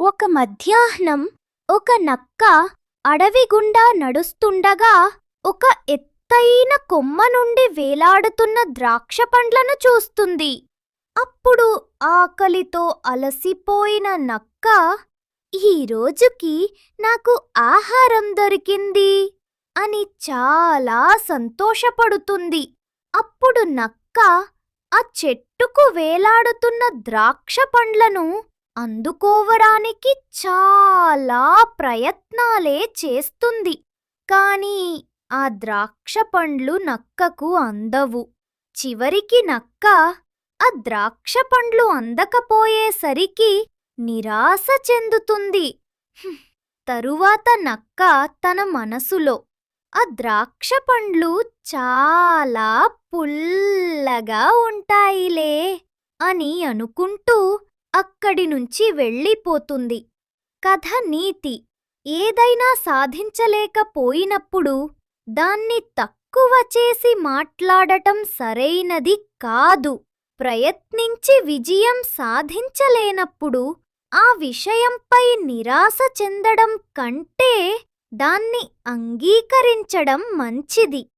ఒక మధ్యాహ్నం ఒక నక్క అడవి గుండా నడుస్తుండగా ఒక ఎత్తైన కొమ్మ నుండి వేలాడుతున్న ద్రాక్ష పండ్లను చూస్తుంది. అప్పుడు ఆకలితో అలసిపోయిన నక్క ఈ రోజుకి నాకు ఆహారం దొరికింది అని చాలా సంతోషపడుతుంది. అప్పుడు నక్క ఆ చెట్టుకు వేలాడుతున్న ద్రాక్ష పండ్లను అందుకోవడానికి చాలా ప్రయత్నాలే చేస్తుంది. కానీ ఆ ద్రాక్ష పండ్లు నక్కకు అందవు. చివరికి నక్క ఆ ద్రాక్ష పండ్లు అందకపోయేసరికి నిరాశ చెందుతుంది. తరువాత నక్క తన మనసులో ఆ ద్రాక్ష పండ్లు చాలా పుల్లగా ఉంటాయిలే అని అనుకుంటూ అక్కడి నుంచి వెళ్ళిపోతుంది. కథ నీతి. ఏదైనా సాధించలేకపోయినప్పుడు దాన్ని తక్కువ చేసి మాట్లాడటం సరైనది కాదు. ప్రయత్నించి విజయం సాధించలేనప్పుడు ఆ విషయంపై నిరాశ చెందడం కంటే దాన్ని అంగీకరించడం మంచిది.